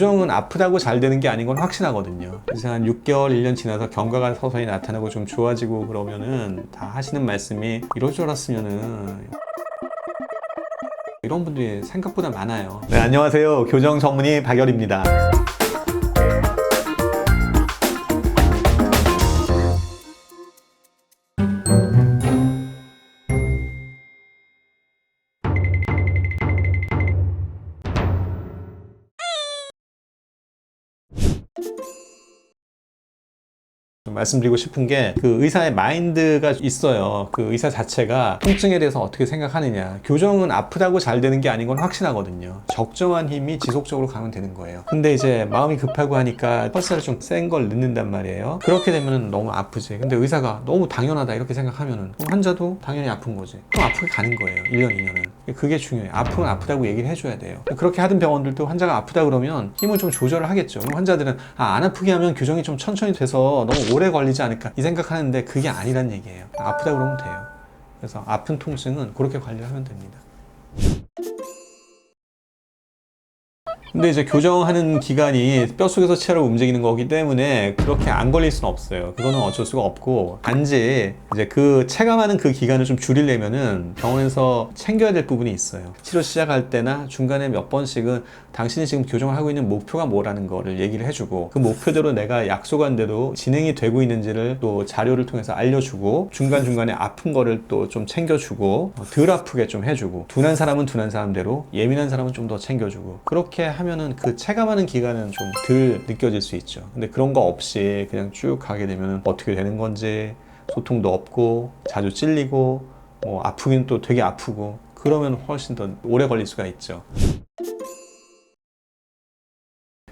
교정은 아프다고 잘 되는 게 아닌 건 확신하거든요. 그래서 한 6개월, 1년 지나서 경과가 서서히 나타나고 좀 좋아지고 그러면은 다 하시는 말씀이 이럴 줄 알았으면은 이런 분들이 생각보다 많아요. 네, 안녕하세요. 교정 전문의 박열입니다. 말씀드리고 싶은 게 그 의사의 마인드가 있어요. 그 의사 자체가 통증에 대해서 어떻게 생각하느냐. 교정은 아프다고 잘 되는 게 아닌 건 확신하거든요. 적정한 힘이 지속적으로 가면 되는 거예요. 근데 이제 마음이 급하고 하니까 펄스를 좀 센 걸 넣는단 말이에요. 그렇게 되면 너무 아프지. 근데 의사가 너무 당연하다 이렇게 생각하면은 그럼 환자도 당연히 아픈 거지. 그럼 아프게 가는 거예요. 1년, 2년은. 그게 중요해요. 아프면 아프다고 얘기를 해줘야 돼요. 그렇게 하던 병원들도 환자가 아프다 그러면 힘을 좀 조절을 하겠죠. 환자들은 아, 안 아프게 하면 교정이 좀 천천히 돼서 너무 오래 걸리지 않을까 이 생각하는데 그게 아니란 얘기예요. 아프다 그러면 돼요. 그래서 아픈 통증은 그렇게 관리를 하면 됩니다. 근데 이제 교정하는 기간이 뼛속에서 치아로 움직이는 거기 때문에 그렇게 안 걸릴 수는 없어요. 그거는 어쩔 수가 없고 단지 이제 그 체감하는 그 기간을 좀 줄이려면은 병원에서 챙겨야 될 부분이 있어요. 치료 시작할 때나 중간에 몇 번씩은 당신이 지금 교정을 하고 있는 목표가 뭐라는 거를 얘기를 해주고 그 목표대로 내가 약속한 대로 진행이 되고 있는지를 또 자료를 통해서 알려주고 중간중간에 아픈 거를 또 좀 챙겨주고 어, 덜 아프게 좀 해주고 둔한 사람은 둔한 사람대로 예민한 사람은 좀 더 챙겨주고 그렇게 하면 은 그 체감하는 기간은 좀 덜 느껴질 수 있죠. 근데 그런 거 없이 그냥 쭉 가게 되면 어떻게 되는 건지 소통도 없고 자주 찔리고 뭐 아프긴 또 되게 아프고 그러면 훨씬 더 오래 걸릴 수가 있죠.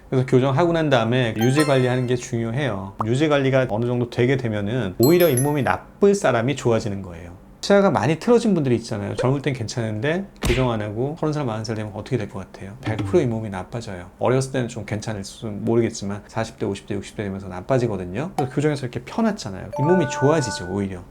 그래서 교정하고 난 다음에 유지 관리하는 게 중요해요. 유지 관리가 어느 정도 되게 되면은 오히려 잇몸이 나쁠 사람이 좋아지는 거예요. 치아가 많이 틀어진 분들이 있잖아요. 젊을 땐 괜찮은데 교정 안 하고 서른 살, 마흔 살 되면 어떻게 될 것 같아요? 100% 잇몸이 나빠져요. 어렸을 때는 좀 괜찮을지 모르겠지만 40대, 50대, 60대 되면서 나빠지거든요. 그래서 교정에서 이렇게 펴놨잖아요. 잇몸이 좋아지죠, 오히려.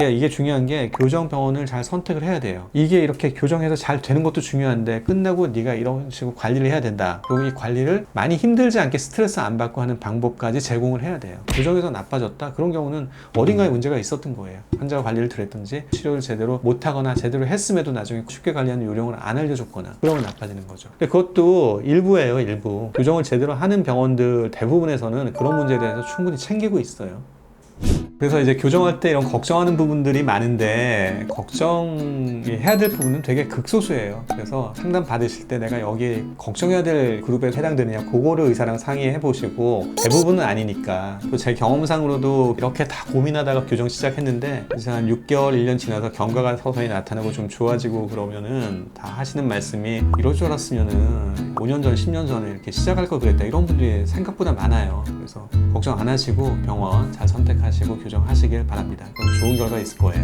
예, 이게 중요한 게 교정 병원을 잘 선택을 해야 돼요. 이게 이렇게 교정해서 잘 되는 것도 중요한데 끝나고 네가 이런 식으로 관리를 해야 된다. 그리고 이 관리를 많이 힘들지 않게 스트레스 안 받고 하는 방법까지 제공을 해야 돼요. 교정에서 나빠졌다? 그런 경우는 어딘가에 문제가 있었던 거예요. 환자가 관리를 들었든지 치료를 제대로 못하거나 제대로 했음에도 나중에 쉽게 관리하는 요령을 안 알려줬거나 그러면 나빠지는 거죠. 근데 그것도 일부예요, 일부. 교정을 제대로 하는 병원들 대부분에서는 그런 문제에 대해서 충분히 챙기고 있어요. 그래서 이제 교정할 때 이런 걱정하는 부분들이 많은데 걱정해야 될 부분은 되게 극소수예요. 그래서 상담 받으실 때 내가 여기 걱정해야 될 그룹에 해당되느냐 그거를 의사랑 상의해 보시고 대부분은 아니니까 또 제 경험상으로도 이렇게 다 고민하다가 교정 시작했는데 이제 한 6개월, 1년 지나서 경과가 서서히 나타나고 좀 좋아지고 그러면은 다 하시는 말씀이 이럴 줄 알았으면은 5년 전, 10년 전에 이렇게 시작할 걸 그랬다 이런 분들이 생각보다 많아요. 그래서 걱정 안 하시고 병원 잘 선택하시고 교 정하시길 바랍니다. 그럼 좋은 결과 있을 거예요.